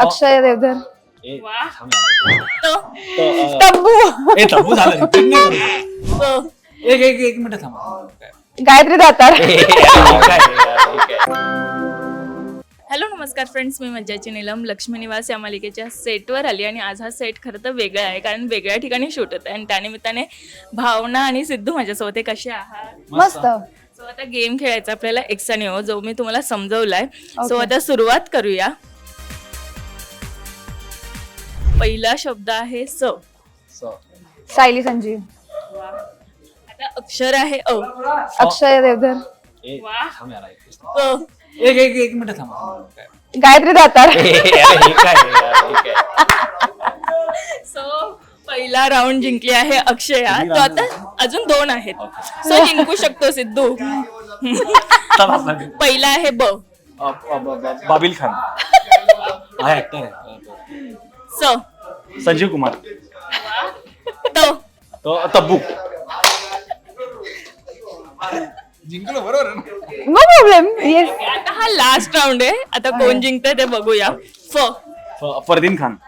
अक्षय देवधर. तब्बू. ए तब्बू झालं repeat नाही करू. तो एक एक एक मिनिट थांबा. काय? गायत्री दातार. काय यार, हे? हॅलो नमस्कार फ्रेंड्स. मी मज्जाची नीलम लक्ष्मी निवास या मालिकेच्या सेटवर आली आणि आज हा सेट खरं तर वेगळा आहे कारण वेगळ्या ठिकाणी शूट होतं आणि त्यानिमित्ताने भावना आणि सिद्धू माझ्यासोबत आहे. कसे आहात? मस्त. सो आता गेम खेळायचा आपल्याला. एक्साने हो जो मी तुम्हाला समजवलाय. सो आता सुरुवात करूया. पहिला शब्द आहे स. सायली संजीव. आता अक्षर आहे अ. अक्षय देवधर. एक क एक एक एक मिनिट थांबा. काय? गायत्री दातार. ए, यार, हे काय यार, हे काय? सो पहिला राऊंड जिंकली आहे अक्षया. तो आता अजून दोन आहेत. सो जिंकू शकतो सिद्धू. पहिला आहे ब. अ, अ, ब- ब- बाबिल खान. हा ऍक्टर आहे. स संजीव कुमार। त। तो तब्बू जिंकलो बरोबर नो? प्रॉब्लेम येस आता हा लास्ट राऊंड आहे. आता कोण जिंकतंय ते बघूया. फ. फरदीन खान.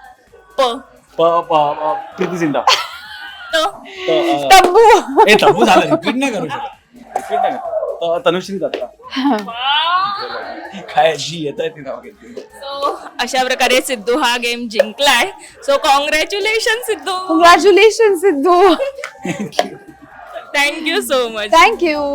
प. प प- प्रीती जिंटा त. तो, अ, तब्बू ए तब्बू झालं. रिपीट नाही करू शकत. रिपीट नाही करू. तो तनुश्री दत्ता. काय जी येत आहे ती नाव घेतली. सो अशा प्रकारे सिद्धू हा game जिंकलाय. So congratulation Siddhu. Congratulation Siddhu. Thank you so much thank you